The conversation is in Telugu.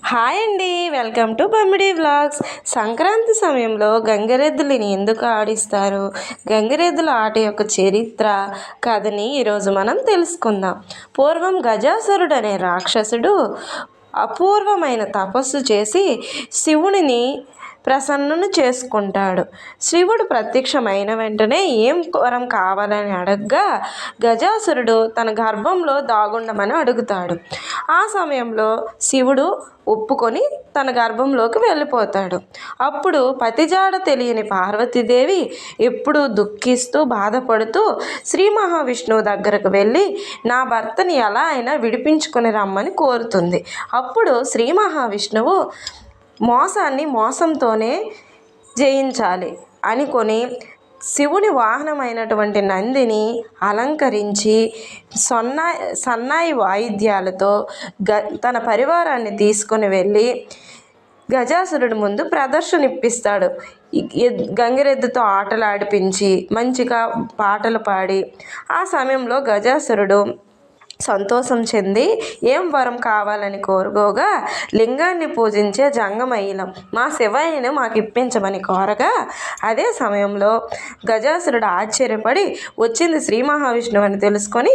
హాయ్ అండి welcome to Bammidi vlogs. Sankranti సమయంలో గంగరెద్దులని ఎందుకు ఆడిస్తారు? గంగిరెద్దుల ఆట యొక్క చరిత్ర కథని ఈరోజు మనం తెలుసుకుందాం. పూర్వం గజాసురుడు అనే రాక్షసుడు అపూర్వమైన తపస్సు చేసి శివుడిని ప్రసన్నను చేసుకుంటాడు. శివుడు ప్రత్యక్షమైన వెంటనే ఏం వరం కావాలని అడగగా గజాసురుడు తన గర్భంలో దాగుండమని అడుగుతాడు. ఆ సమయంలో శివుడు ఒప్పుకొని తన గర్భంలోకి వెళ్ళిపోతాడు. అప్పుడు పతిజాడ తెలియని పార్వతీదేవి ఎప్పుడూ దుఃఖిస్తూ బాధపడుతూ శ్రీ మహావిష్ణువు దగ్గరకు వెళ్ళి నా భర్తని ఎలా అయినా విడిపించుకొని రమ్మని కోరుతుంది. అప్పుడు శ్రీ మహావిష్ణువు మోసాన్ని మోసంతోనే జయించాలి అనుకొని శివుని వాహనమైనటువంటి నందిని అలంకరించి సొన్నా సన్నాయి వాయిద్యాలతో గ తన పరివారాన్ని తీసుకొని వెళ్ళి గజాసురుడి ముందు ప్రదర్శన ఇప్పిస్తాడు గంగిరెద్దుతో ఆటలు ఆడిపించి మంచిగా పాటలు పాడి ఆ సమయంలో గజాసురుడు సంతోషం చెంది ఏం వరం కావాలని కోరుకోగా లింగాన్ని పూజించే జంగమయ్యలం. మా శివయ్యను మాకు ఇప్పించమని కోరగా అదే సమయంలో గజాసురుడు ఆశ్చర్యపడి వచ్చింది శ్రీ మహావిష్ణువు అని తెలుసుకొని